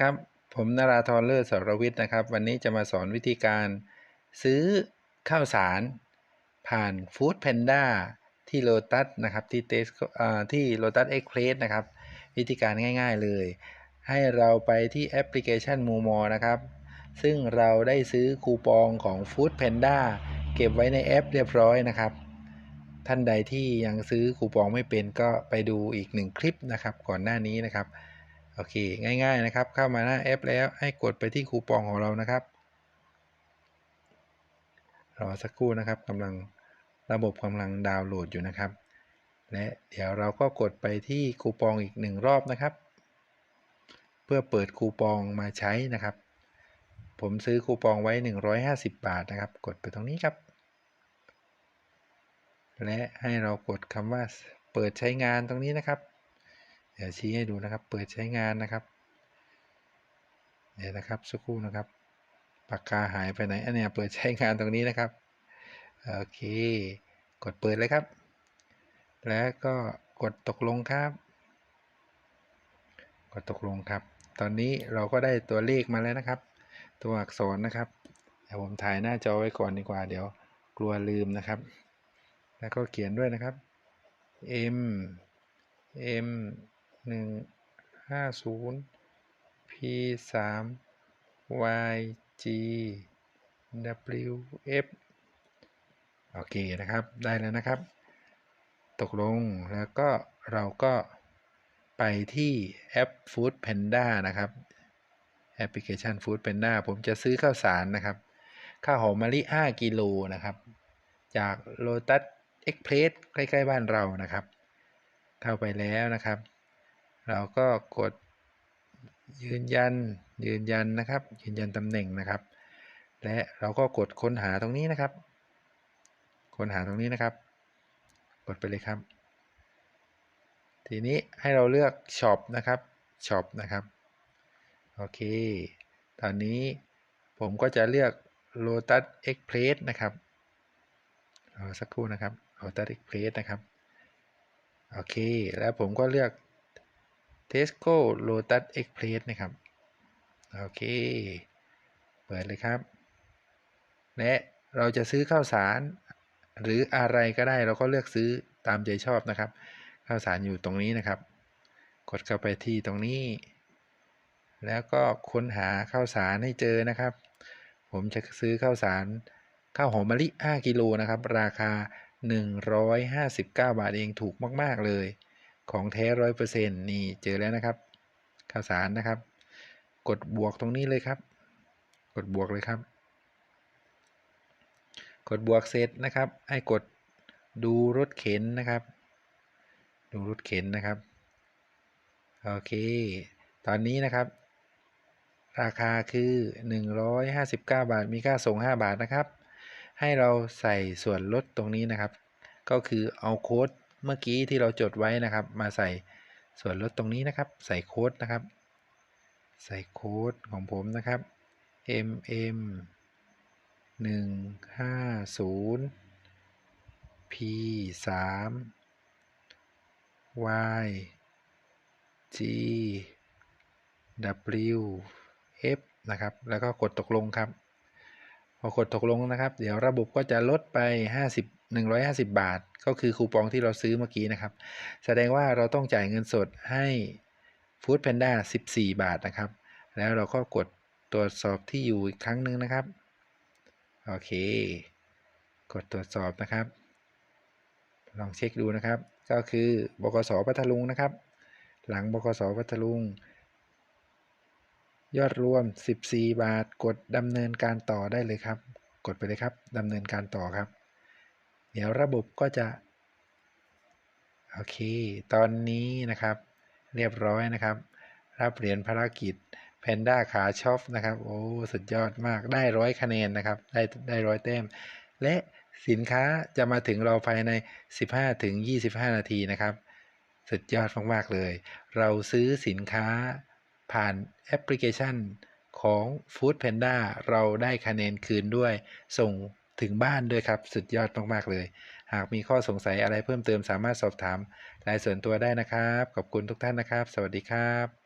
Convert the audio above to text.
ครับ ผมนราธรเลิศสรวิทย์นะครับ วันนี้จะมาสอนวิธีการซื้อข้าวสาร ผ่านฟู้ดแพนด้าที่โลตัสนะครับ ที่เตสที่โลตัสเอ็กเพรสนะครับ วิธีการง่ายๆเลย ให้เราไปที่แอปพลิเคชันมูมอนะครับ ซึ่งเราได้ซื้อคูปองของ Food Panda เก็บไว้ในแอปเรียบร้อยนะครับ ท่านใดที่ยังซื้อคูปองไม่เป็นก็ไปดูอีกหนึ่งคลิปนะครับ ก่อนหน้านี้นะครับ โอเค ง่าย ๆ นะครับ เข้ามาหน้าแอปแล้วให้กดไปที่คูปองของเรานะครับ รอสักครู่นะครับกำลังระบบกำลังดาวน์โหลดอยู่นะครับ และเดี๋ยวเราก็กดไปที่คูปองอีกหนึ่งรอบนะครับ เพื่อเปิดคูปองมาใช้นะครับ ผมซื้อคูปองไว้ 150 บาทนะครับ กดไปตรงนี้ครับ และให้เรากดคำว่าเปิดใช้งานตรงนี้นะครับ เดี๋ยวชี้ให้ดูนะครับ เปิดใช้งานนะครับ เดี๋ยวนะครับสักครู่นะครับ ปากกาหายไปไหนอันนี้เปิดใช้งานตรงนี้นะครับ โอเค กดเปิดเลยครับ แล้วก็กดตกลงครับ กดตกลงครับ ตอนนี้เราก็ได้ตัวเลขมาแล้วนะครับ ตัวอักษรนะครับเดี๋ยวผมถ่ายหน้าจอไว้ก่อนดีกว่า เดี๋ยวกลัวลืมนะครับ แล้วก็เขียนด้วยนะครับ M M 1 5 0 P 3 Y G W F โอเคนะครับ ได้แล้วนะครับ ตกลงแล้วก็เราก็ไปที่แอป Food Panda นะครับแอปพลิเคชัน Food Panda ผมจะซื้อข้าวสารนะครับ ข้าวหอมมะลิ 5 กิโลนะครับ จาก Lotus Express ใกล้ ๆ บ้านเรานะครับ เข้าไปแล้วนะครับ เราก็กดยืนยันยืนยันนะครับ ยืนยันตำแหน่งนะครับ และเราก็กดค้นหาตรงนี้นะครับ ค้นหาตรงนี้นะครับ กดไปเลยครับ ทีนี้ให้เราเลือกช็อปนะครับช็อปนะครับโอเค ตอนนี้ผมก็จะเลือก Lotus Express นะครับรอสักครู่นะครับ Lotus Express นะครับ โอเค แล้วผมก็เลือก Tesco Lotus Express นะครับ โอเค เปิดเลยครับ และเราจะซื้อข้าวสาร หรืออะไรก็ได้เราก็เลือกซื้อตามใจชอบนะครับ ข้าวสารอยู่ตรงนี้นะครับ กดเข้าไปที่ตรงนี้ แล้วก็ค้นหาข้าวสารให้เจอนะครับ ผมจะซื้อข้าวสารข้าวหอมมะลิ 5 กิโลนะครับ ราคา 159 บาทเองถูกมาก ๆ เลย ของแท้ร้อยเปอร์เซ็นต์นี่เจอแล้วนะครับข้าวสารนะครับ กดบวกตรงนี้เลยครับ กดบวกเลยครับ กดบวกเสร็จนะครับ ให้กดดูรถเข็นนะครับ ดูรถเข็นนะครับ โอเค ตอนนี้นะครับ ราคาคือ 159 บาท มีค่าส่ง 5 บาทนะครับ ให้เราใส่ส่วนลดตรงนี้นะครับ ก็คือเอาโค้ด เมื่อกี้ที่เราจดไว้นะครับ มาใส่ส่วนลดตรงนี้นะครับ ใส่โค้ดนะครับ ใส่โค้ดของผมนะครับ mm 1 5 0 p 3 y g w f นะครับ แล้วก็กดตกลงครับ พอกดตกลงนะครับ เดี๋ยวระบบก็จะลดไป 50 150 บาท ก็คือคูปองที่เราซื้อเมื่อกี้นะครับ แสดงว่าเราต้องจ่ายเงินสดให้ Food Panda 14 บาทนะครับ แล้วเราก็กดตรวจสอบที่อยู่อีกครั้งหนึ่งนะครับ โอเค กดตรวจสอบนะครับ ลองเช็คดูนะครับ ก็คือบกสพัทลุงนะครับ หลังบกสพัทลุง ยอดรวม 14 บาท กดดำเนินการต่อได้เลยครับ กดไปเลยครับดำเนินการต่อครับ ดี๋ยวระบบก็จะ โอเค ตอนนี้นะครับ เรียบร้อยนะครับ รับเหรียญภารกิจแพนด้าขาช็อปนะครับ โอ้ สุดยอดมากได้ร้อยคะแนนนะครับ ได้ได้ร้อยแต้ม และสินค้าจะมาถึงเราภายใน 15ถึง25 นาทีนะครับ สุดยอดมากๆเลย เราซื้อสินค้าผ่านแอปพลิเคชันของ Food Panda เราได้คะแนนคืนด้วย ส่ง ถึงบ้านด้วยครับ สุดยอดมากๆเลย หากมีข้อสงสัยอะไรเพิ่มเติมสามารถสอบถามรายส่วนตัวได้นะครับ ขอบคุณทุกท่านนะครับ สวัสดีครับ